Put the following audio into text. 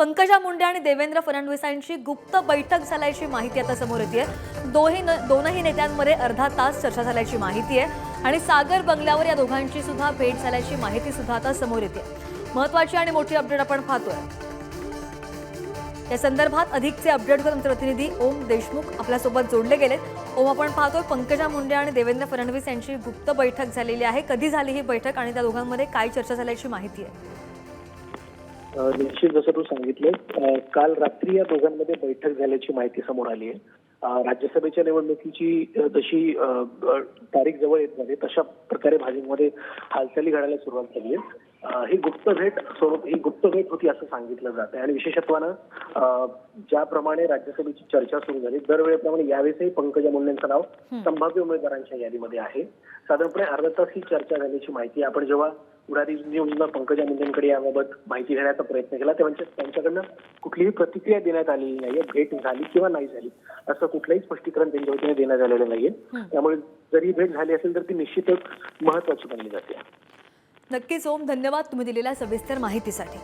पंकजा मुंडे आणि देवेंद्र फडणवीसांची गुप्त बैठक झाल्याची माहिती आता समोर येते दोही न- दोनही नेत्यांमध्ये अर्धा तास चर्चा झाल्याची माहिती आहे. आणि सागर बंगल्यावर या दोघांची सुद्धा भेट झाल्याची माहिती सुद्धा आता समोर येते. महत्वाची आणि मोठी अपडेट आपण पाहतोय. या संदर्भात अधिकचे अपडेट करून प्रतिनिधी ओम देशमुख आपल्यासोबत जोडले गेलेत. ओम आपण पाहतोय पंकजा मुंडे आणि देवेंद्र फडणवीस यांची गुप्त बैठक झालेली आहे. कधी झाली ही बैठक आणि त्या दोघांमध्ये काय चर्चा झाल्याची माहिती आहे? निश्चित जसं तू सांगितलं काल रात्री या दोघांमध्ये बैठक झाल्याची माहिती समोर आली आहे. राज्यसभेच्या निवडणुकीची जशी तारीख जवळ येत झाली तशा प्रकारे भाजपमध्ये हालचाली घडायला सुरुवात झाली आहे. ही गुप्त भेट स्वरूप ही गुप्त भेट होती असं सांगितलं जात आहे. आणि विशेषत्वानं ज्याप्रमाणे राज्यसभेची चर्चा सुरू झाली दरवेळेप्रमाणे यावेळेसही पंकजा मुंडेंचं नाव संभाव्य उमेदवारांच्या यादीमध्ये आहे. साधारणपणे अर्धा तास ही चर्चा झाल्याची माहिती. आपण जेव्हा उडारी न्यूजला पंकजा मुंडेंकडे याबाबत माहिती घेण्याचा प्रयत्न केला. त्यांच्या- त्यांच्याकडनं कुठलीही प्रतिक्रिया देण्यात आलेली नाहीये. भेट झाली किंवा नाही झाली. असं कुठलंही स्पष्टीकरण त्यांच्या वतीने देण्यात आलेलं नाहीये. त्यामुळे जरी भेट झाली असेल तर ती निश्चितच महत्वाची बनली जाते. नक्कीच ओम. धन्यवाद तुम्ही दिलेल्या सविस्तर माहितीसाठी.